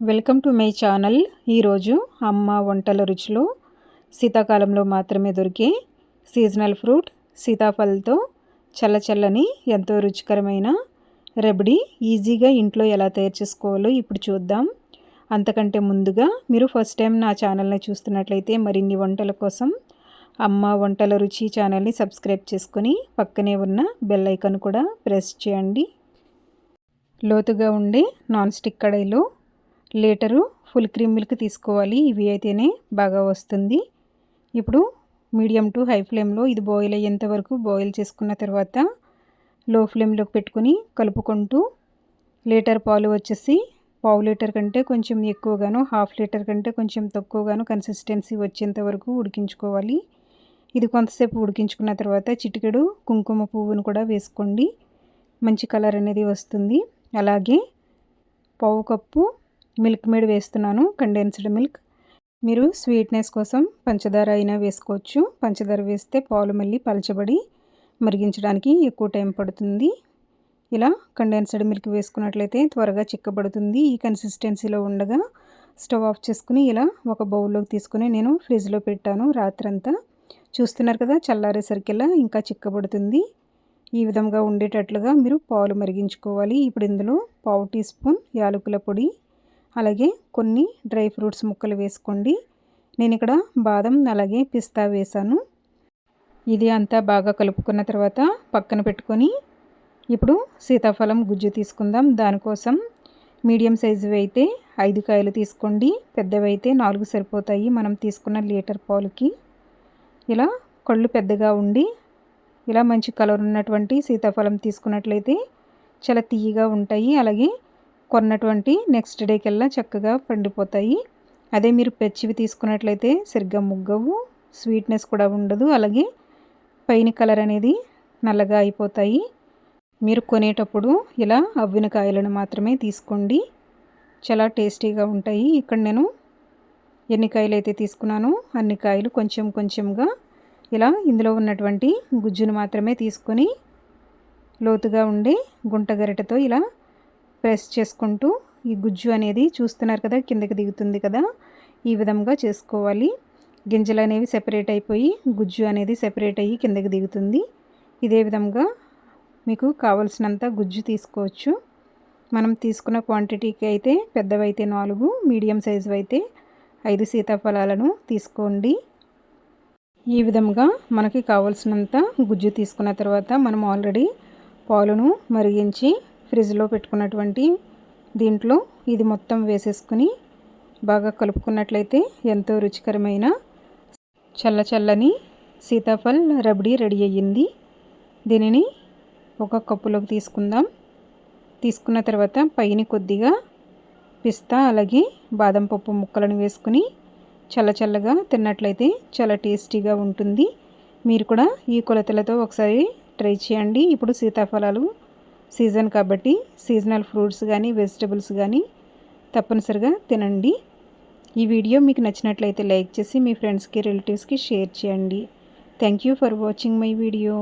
Welcome to my channel. ఈరోజు అమ్మ వంటల రుచిలో శీతాకాలంలో మాత్రమే దొరికే సీజనల్ ఫ్రూట్ సీతాఫలంతో చల్లచల్లని ఎంతో రుచికరమైన రెబడి ఈజీగా ఇంట్లో ఎలా తయారు చేసుకోవాలో ఇప్పుడు చూద్దాం. అంతకంటే ముందుగా మీరు ఫస్ట్ టైం నా ఛానల్ని చూస్తున్నట్లయితే మరిన్ని వంటల కోసం అమ్మ వంటల రుచి ఛానల్ని సబ్స్క్రైబ్ చేసుకొని పక్కనే ఉన్న బెల్ ఐకాన్ కూడా ప్రెస్ చేయండి. లోతుగా ఉండే నాన్ స్టిక్ కడాయిలో లీటరు ఫుల్ క్రీమ్ మిల్క్ తీసుకోవాలి. ఇవి అయితేనే బాగా వస్తుంది. ఇప్పుడు మీడియం టు హై ఫ్లేమ్లో ఇది బాయిల్ అయ్యేంత వరకు బాయిల్ చేసుకున్న తర్వాత లో ఫ్లేమ్లోకి పెట్టుకుని కలుపుకుంటూ లీటర్ పాలు వచ్చేసి పావు లీటర్ కంటే కొంచెం ఎక్కువగాను హాఫ్ లీటర్ కంటే కొంచెం తక్కువగాను కన్సిస్టెన్సీ వచ్చేంత వరకు ఉడికించుకోవాలి. ఇది కొంతసేపు ఉడికించుకున్న తర్వాత చిటికెడు కుంకుమ పువ్వును కూడా వేసుకోండి. మంచి కలర్ అనేది వస్తుంది. అలాగే పావు కప్పు మిల్క్ మేడ్ వేస్తున్నాను కండెన్స్డ్ మిల్క్ మీరు స్వీట్నెస్ కోసం పంచదార అయినా వేసుకోవచ్చు. పంచదార వేస్తే పాలు మళ్ళీ పలచబడి మరిగించడానికి ఎక్కువ టైం పడుతుంది. ఇలా కండెన్స్డ్ మిల్క్ వేసుకున్నట్లయితే త్వరగా చిక్కబడుతుంది. ఈ కన్సిస్టెన్సీలో ఉండగా స్టవ్ ఆఫ్ చేసుకుని ఇలా ఒక బౌల్లోకి తీసుకుని నేను ఫ్రిడ్జ్లో పెట్టాను రాత్రంతా. చూస్తున్నారు కదా చల్లారేసరికిలా ఇంకా చిక్కబడుతుంది. ఈ విధంగా ఉండేటట్లుగా మీరు పాలు మరిగించుకోవాలి. ఇప్పుడు ఇందులో పావు టీ స్పూన్ యాలకుల పొడి అలాగే కొన్ని డ్రై ఫ్రూట్స్ ముక్కలు వేసుకోండి. నేను ఇక్కడ బాదం అలాగే పిస్తా వేసాను ఇది అంతా బాగా కలుపుకున్న తర్వాత పక్కన పెట్టుకొని ఇప్పుడు సీతాఫలం గుజ్జు తీసుకుందాం. దానికోసం మీడియం సైజువి అయితే ఐదు కాయలు తీసుకోండి. పెద్దవి అయితే నాలుగు సరిపోతాయి మనం తీసుకున్న లీటర్ పాలుకి. ఇలా కళ్ళు పెద్దగా ఉండి ఇలా మంచి కలర్ ఉన్నటువంటి సీతాఫలం తీసుకున్నట్లయితే చాలా తీయగా ఉంటాయి. అలాగే కొన్నటువంటి నెక్స్ట్ డేకెల్లా చక్కగా పండిపోతాయి. అదే మీరు పెచ్చివి తీసుకున్నట్లయితే సరిగ్గా ముగ్గవు స్వీట్నెస్ కూడా ఉండదు. అలాగే పైన కలర్ అనేది నల్లగా అయిపోతాయి. మీరు కొనేటప్పుడు ఇలా అవ్విన కాయలను మాత్రమే తీసుకోండి. చాలా టేస్టీగా ఉంటాయి. ఇక్కడ నేను ఎన్ని కాయలు అయితే తీసుకున్నానో అన్ని కాయలు కొంచెం కొంచెంగా ఇలా ఇందులో ఉన్నటువంటి గుజ్జును మాత్రమే తీసుకొని లోతుగా ఉండే గుంట గరిటతో ఇలా ప్రెస్ చేసుకుంటూ ఈ గుజ్జు అనేది చూస్తున్నారు కదా కిందకి దిగుతుంది కదా ఈ విధంగా చేసుకోవాలి. గింజలు అనేవి సెపరేట్ అయిపోయి గుజ్జు అనేది సెపరేట్ అయ్యి కిందకి దిగుతుంది. ఇదే విధంగా మీకు కావలసినంత గుజ్జు తీసుకోవచ్చు. మనం తీసుకున్న క్వాంటిటీకి అయితే పెద్దవైతే నాలుగు మీడియం సైజు అయితే ఐదు సీతాఫలాలను తీసుకోండి. ఈ విధంగా మనకి కావలసినంత గుజ్జు తీసుకున్న తర్వాత మనం ఆల్రెడీ పాలును మరిగించి ఫ్రిడ్జ్లో పెట్టుకున్నటువంటి దీంట్లో ఇది మొత్తం వేసేసుకుని బాగా కలుపుకున్నట్లయితే ఎంతో రుచికరమైన చల్ల చల్లని సీతాఫల్ రబడి రెడీ అయ్యింది. దీనిని ఒక కప్పులోకి తీసుకుందాం. తీసుకున్న తర్వాత పైన కొద్దిగా పిస్తా అలాగే బాదం పప్పు ముక్కలను వేసుకుని చల్ల చల్లగా తిన్నట్లయితే చాలా టేస్టీగా ఉంటుంది. మీరు కూడా ఈ కొలతలతో ఒకసారి ట్రై చేయండి. ఇప్పుడు సీతాఫలాలు సీజన్ కాబట్టి సీజనల్ ఫ్రూట్స్ కానీ వెజిటబుల్స్ కానీ తప్పనిసరిగా తినండి. ఈ వీడియో మీకు నచ్చినట్లయితే లైక్ చేసి మీ ఫ్రెండ్స్కి రిలేటివ్స్కి షేర్ చేయండి. Thank you for watching my video.